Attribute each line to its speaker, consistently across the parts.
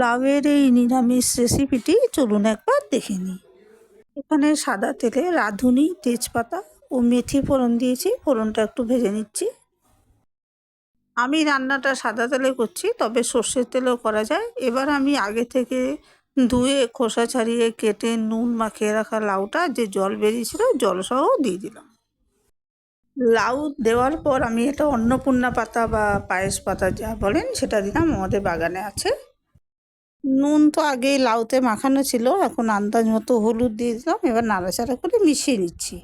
Speaker 1: লাউয়ের এই নিরামিষ রেসিপিটি চলুন একবার দেখে নিই। এখানে সাদা তেলে রাঁধুনি, তেজপাতা ও মেথি ফোড়ন দিয়েছি। ফোড়নটা একটু ভেজে নিচ্ছি। আমি রান্নাটা সাদা তেলে করছি, তবে সর্ষের তেলেও করা যায়। এবার আমি আগে থেকে ধুয়ে খোসা ছাড়িয়ে কেটে নুন মাখিয়ে রাখা লাউটা, যে জল বেরিয়েছিল জলসহ দিয়ে দিলাম। লাউ দেওয়ার পর আমি এটা অন্নপূর্ণা পাতা বা পায়েস পাতা যা বলেন, সেটা দিলাম আমাদের বাগানে আছে। নুন তো আগেই লাউতে মাখানো ছিল, এখন আন্দাজ মতো হলুদ দিয়ে দিলাম, এবার নাড়াচাড়া করে মিশিয়ে নিচ্ছি।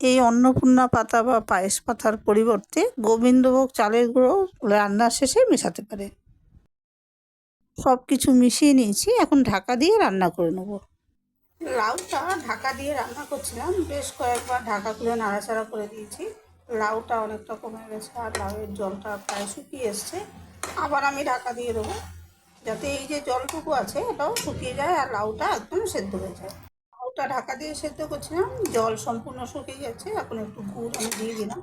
Speaker 1: এই অন্নপূর্ণা পাতা বা পায়েস পাতার পরিবর্তে গোবিন্দভোগ চালের গুঁড়ো রান্নার শেষে মেশাতে পারে। সব কিছু মিশিয়ে নিয়েছি, এখন ঢাকা দিয়ে রান্না করে নেব। লাউটা ঢাকা দিয়ে রান্না করছিলাম, বেশ কয়েকবার ঢাকা খুলে নাড়াচাড়া করে দিয়েছি। লাউটা অনেকটা কমে গেছে আর লাউয়ের জলটা প্রায় শুকিয়ে এসছে। আবার আমি ঢাকা দিয়ে দেবো। যাতে এই যে জলটুকু আছে, এটাও শুকিয়ে যায় আর লাউটা একদম সেদ্ধ হয়ে যায়। লাউটা ঢাকা দিয়ে সেদ্ধ করছিলাম, জল সম্পূর্ণ শুকিয়ে গেছে, এখন একটু গুড় আমি দিয়ে দিলাম।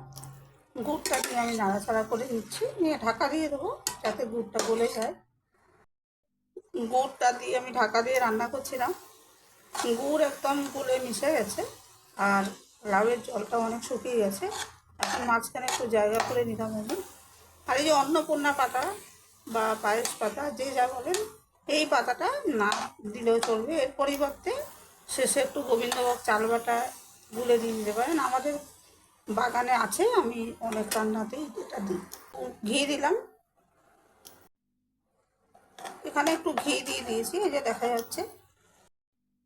Speaker 1: গুড়টা দিয়ে আমি নাড়াচাড়া করে দিচ্ছি নিয়ে ঢাকা দিয়ে দেবো যাতে গুড়টা গলে যায়। গুড়টা দিয়ে আমি ঢাকা দিয়ে রান্না করছিলাম। গুড় একদম গুলে মিশে গেছে আর লাউয়ের জলটা অনেক শুকিয়ে গেছে। এখন মাঝখানে একটু জায়গা করে নিলাম আমি। আর এই যে অন্নপূর্ণা পাতা বা পায়েস পাতা, যে যা বলেন, এই পাতাটা না দিলেও চলবে। এর পরিবর্তে শেষে একটু গোবিন্দভোগ চাল বাটা গুলে দিয়ে দিতে পারেন। আমাদের বাগানে আছে, আমি অনেক রান্নাতেই এটা দিই। ঘি দিলাম। এখানে একটু ঘি দিয়ে দিয়েছি, এই যে দেখা যাচ্ছে।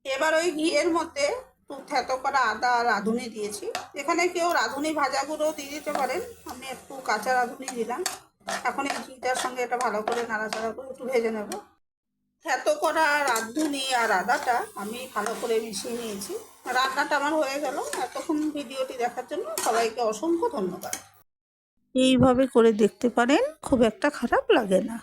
Speaker 1: এবার ওই ঘিয়ের মধ্যে একটু থেতো করা আদা আর রাঁধুনি দিয়েছি। এখানে কেউ রাঁধুনি ভাজা গুঁড়ো দিয়ে দিতে পারেন। আমি একটু কাঁচা রাঁধুনি দিলাম। এখন এই ঘিটার সঙ্গে এটা ভালো করে নাড়াচাড়া করে একটু ভেজে নেব। থেতো করা রাঁধুনি আর আদাটা আমি ভালো করে মিশিয়ে নিয়েছি। রান্নাটা আমার হয়ে গেল। এতক্ষণ ভিডিওটি দেখার জন্য সবাইকে অসংখ্য ধন্যবাদ। এইভাবে করে দেখতে পারেন, খুব একটা খারাপ লাগে না।